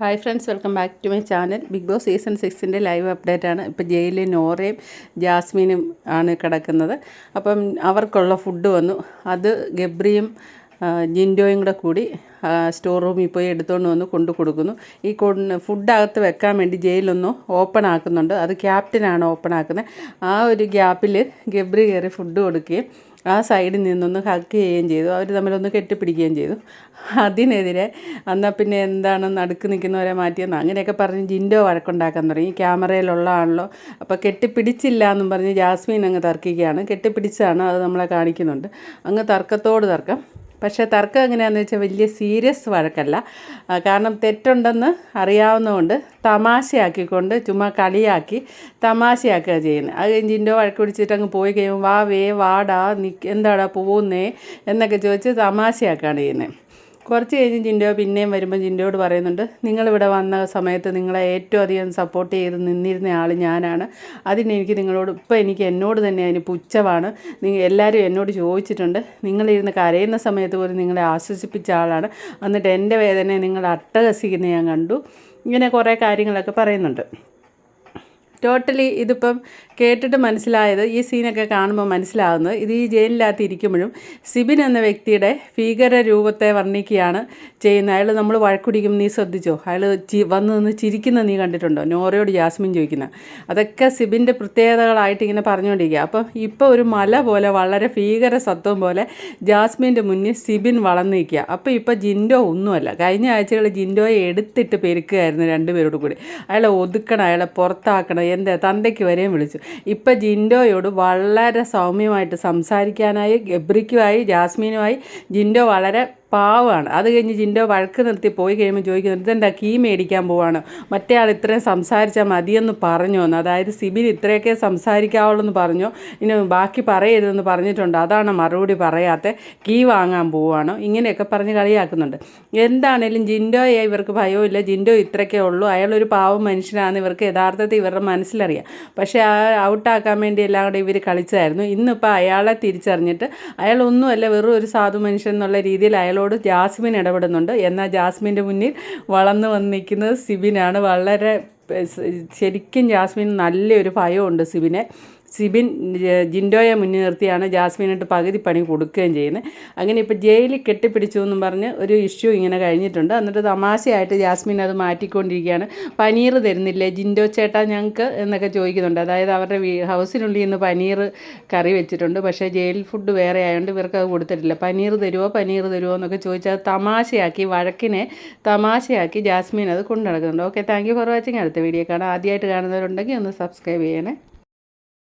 Hi friends welcome back to my channel big boss season സിക്സിന്റെ live update ആണ്. ഇപ്പോൾ ജയിലിൽ നോറയും ജാസ്മിനും ആണ് കിടക്കുന്നത്. അപ്പം അവർക്കുള്ള ഫുഡ് വന്നു. അത് ഗബ്രിയും ജിൻഡോയും കൂടെ കൂടി സ്റ്റോർ റൂമിൽ പോയി എടുത്തുകൊണ്ട് വന്ന് കൊണ്ടു കൊടുക്കുന്നു. ഈ ഫുഡകത്ത് വെക്കാൻ വേണ്ടി ജയിലൊന്ന് ഓപ്പൺ ആക്കുന്നുണ്ട്. അത് ക്യാപ്റ്റനാണ് ഓപ്പൺ ആക്കുന്നത്. ആ ഒരു ഗ്യാപ്പിൽ ഗബ്രി കയറി ഫുഡ് കൊടുക്കുകയും ആ സൈഡിൽ നിന്നൊന്ന് ഹക്ക് ചെയ്യുകയും ചെയ്തു. അവർ തമ്മിലൊന്ന് കെട്ടിപ്പിടിക്കുകയും ചെയ്തു. അതിനെതിരെ എന്നാൽ പിന്നെ എന്താണ് നടുക്ക് നിൽക്കുന്നവരെ മാറ്റിയെന്ന് അങ്ങനെയൊക്കെ പറഞ്ഞ് ജിൻഡോ വഴക്കുണ്ടാക്കാൻ തുടങ്ങി. ക്യാമറയിലുള്ളതാണല്ലോ. അപ്പോൾ കെട്ടിപ്പിടിച്ചില്ല എന്നും പറഞ്ഞ് ജാസ്മീൻ അങ്ങ് തർക്കിക്കുകയാണ്. കെട്ടിപ്പിടിച്ചാണ് അത് നമ്മളെ കാണിക്കുന്നുണ്ട്. അങ്ങ് തർക്കത്തോട് തർക്കം. പക്ഷേ തർക്കം എങ്ങനെയാണെന്ന് വെച്ചാൽ വലിയ സീരിയസ് വഴക്കല്ല. കാരണം തെറ്റുണ്ടെന്ന് അറിയാവുന്നതുകൊണ്ട് തമാശയാക്കിക്കൊണ്ട് ചുമ്മാ കളിയാക്കി തമാശയാക്കുക ചെയ്യുന്നത്. അത് കഴിഞ്ഞ് വഴക്ക് പിടിച്ചിട്ട് അങ്ങ് പോയി കഴിയുമ്പോൾ വാ വേ വാടാ നിക്ക് എന്താടാ പോകുന്നേ എന്നൊക്കെ ചോദിച്ച് തമാശയാക്കുകയാണ് ചെയ്യുന്നത്. കുറച്ച് കഴിഞ്ഞ് ജിൻഡോ പിന്നെയും വരുമ്പോൾ ജിൻഡോയോട് പറയുന്നുണ്ട് നിങ്ങളിവിടെ വന്ന സമയത്ത് നിങ്ങളെ ഏറ്റവും അധികം സപ്പോർട്ട് ചെയ്ത് നിന്നിരുന്ന ആൾ ഞാനാണ്. അതിനെനിക്ക് നിങ്ങളോട് ഇപ്പോൾ എനിക്ക് എന്നോട് തന്നെ അതിന് പുച്ഛമാണ്. നിങ്ങൾ എല്ലാവരും എന്നോട് ചോദിച്ചിട്ടുണ്ട്. നിങ്ങളിരുന്ന് കരയുന്ന സമയത്ത് പോലും നിങ്ങളെ ആശ്വസിപ്പിച്ച ആളാണ്. എന്നിട്ട് എന്റെ വേദനയെ നിങ്ങൾ അട്ടഹസിക്കുന്ന ഞാൻ കണ്ടു. ഇങ്ങനെ കുറേ കാര്യങ്ങളൊക്കെ പറയുന്നുണ്ട്. ടോട്ടലി ഇതിപ്പം കേട്ടിട്ട് മനസ്സിലായത് ഈ സീനൊക്കെ കാണുമ്പോൾ മനസ്സിലാകുന്നത് ഇത് ഈ ജയിലിനകത്ത് ഇരിക്കുമ്പോഴും സിബിൻ എന്ന വ്യക്തിയുടെ ഭീകര രൂപത്തെ വർണിക്കുകയാണ് ചെയ്യുന്നത്. അയാൾ നമ്മൾ വഴക്കുടിക്കും നീ ശ്രദ്ധിച്ചോ? അയാൾ ചി വന്ന് നിന്ന് ചിരിക്കുന്ന നീ കണ്ടിട്ടുണ്ടോ? നോറയോട് ജാസ്മിൻ ചോദിക്കുന്ന. അതൊക്കെ സിബിന്റെ പ്രത്യേകതകളായിട്ട് ഇങ്ങനെ പറഞ്ഞുകൊണ്ടിരിക്കുക. അപ്പം ഇപ്പോൾ ഒരു മല പോലെ വളരെ ഭീകര സത്വം പോലെ ജാസ്മിന്റെ മുന്നിൽ സിബിൻ വളർന്നു നിൽക്കുക. അപ്പോൾ ഇപ്പോൾ ജിൻഡോ ഒന്നുമല്ല. കഴിഞ്ഞ ആഴ്ചകളിൽ ജിൻഡോയെ എടുത്തിട്ട് പെരുക്കുകയായിരുന്നു രണ്ടുപേരോട് കൂടി. അയാളെ ഒതുക്കണം അയാളെ പുറത്താക്കണം എന്താ തന്തയ്ക്ക് വരെയും വിളിച്ചു. ഇപ്പം ജിൻഡോയോട് വളരെ സൗമ്യമായിട്ട് സംസാരിക്കാനായി ഗബ്രിക്കുമായി ജാസ്മിനുമായി ജിൻഡോ വളരെ പാവമാണ് അത് കഴിഞ്ഞ് ജിൻഡോ വഴക്ക് നിർത്തി പോയി കഴിയുമ്പോൾ ചോദിക്കുന്നുണ്ട് ഇതെന്താ കീ മേടിക്കാൻ പോവാണ്? മറ്റേ ആൾ ഇത്രയും സംസാരിച്ചാൽ മതിയെന്ന് പറഞ്ഞു എന്ന്. അതായത് സിബിൻ ഇത്രയൊക്കെ സംസാരിക്കാവുള്ളൂ എന്ന് പറഞ്ഞു. ഇനി ബാക്കി പറയരുതെന്ന് പറഞ്ഞിട്ടുണ്ട്. അതാണ് മറുപടി പറയാത്ത കീ വാങ്ങാൻ പോവാണ്. ഇങ്ങനെയൊക്കെ പറഞ്ഞ് കളിയാക്കുന്നുണ്ട്. എന്താണേലും ജിൻഡോയെ ഇവർക്ക് ഭയമില്ല ജിൻഡോ ഇത്രയൊക്കെ ഉള്ളൂ. അയാളൊരു പാവം മനുഷ്യനാണെന്ന് ഇവർക്ക് യഥാർത്ഥത്തിൽ ഇവരുടെ മനസ്സിലറിയാം. പക്ഷേ ആ ഔട്ടാക്കാൻ വേണ്ടി എല്ലാം കൂടെ ഇവർ കളിച്ചായിരുന്നു. ഇന്നിപ്പോൾ അയാളെ തിരിച്ചറിഞ്ഞിട്ട് അയാളൊന്നുമല്ല വെറും ഒരു സാധു മനുഷ്യൻ എന്നുള്ള രീതിയിൽ അയാളോട് ജാസ്മിൻ ഇടപെടുന്നുണ്ട്. എന്നാൽ ജാസ്മിന്റെ മുന്നിൽ വളർന്നു വന്നിരിക്കുന്നത് സിബിനാണ്. വളരെ ശരിക്കും ജാസ്മിൻ നല്ലൊരു ഭയമുണ്ട് സിബിനെ. സിബിൻ ജിൻഡോയെ മുന്നിൽ നിർത്തിയാണ് ജാസ്മിനായിട്ട് പകുതി പണി കൊടുക്കുകയും ചെയ്യുന്നത്. അങ്ങനെ ഇപ്പോൾ ജയിലിൽ കെട്ടിപ്പിടിച്ചു എന്നും പറഞ്ഞ് ഒരു ഇഷ്യൂ ഇങ്ങനെ കഴിഞ്ഞിട്ടുണ്ട്. എന്നിട്ട് തമാശയായിട്ട് ജാസ്മിൻ അത് മാറ്റിക്കൊണ്ടിരിക്കുകയാണ്. പനീർ തരുന്നില്ലേ ജിൻഡോ ചേട്ടാ ഞങ്ങൾക്ക് എന്നൊക്കെ ചോദിക്കുന്നുണ്ട്. അതായത് അവരുടെ ഹൗസിനുള്ളിൽ നിന്ന് പനീർ കറി വെച്ചിട്ടുണ്ട്. പക്ഷേ ജയിൽ ഫുഡ് വേറെ ആയതുകൊണ്ട് ഇവർക്ക് അത് കൊടുത്തിട്ടില്ല. പനീർ തരുമോ പനീർ തരുമോ എന്നൊക്കെ ചോദിച്ചാൽ തമാശയാക്കി വഴക്കിനെ തമാശയാക്കി ജാസ്മിൻ അത് കൊണ്ടു നടക്കുന്നുണ്ട്. Okay thank you for watching. അടുത്ത വീഡിയോ കാണാം. ആദ്യമായിട്ട് കാണുന്നവരുണ്ടെങ്കിൽ ഒന്ന് സബ്സ്ക്രൈബ് ചെയ്യണേ.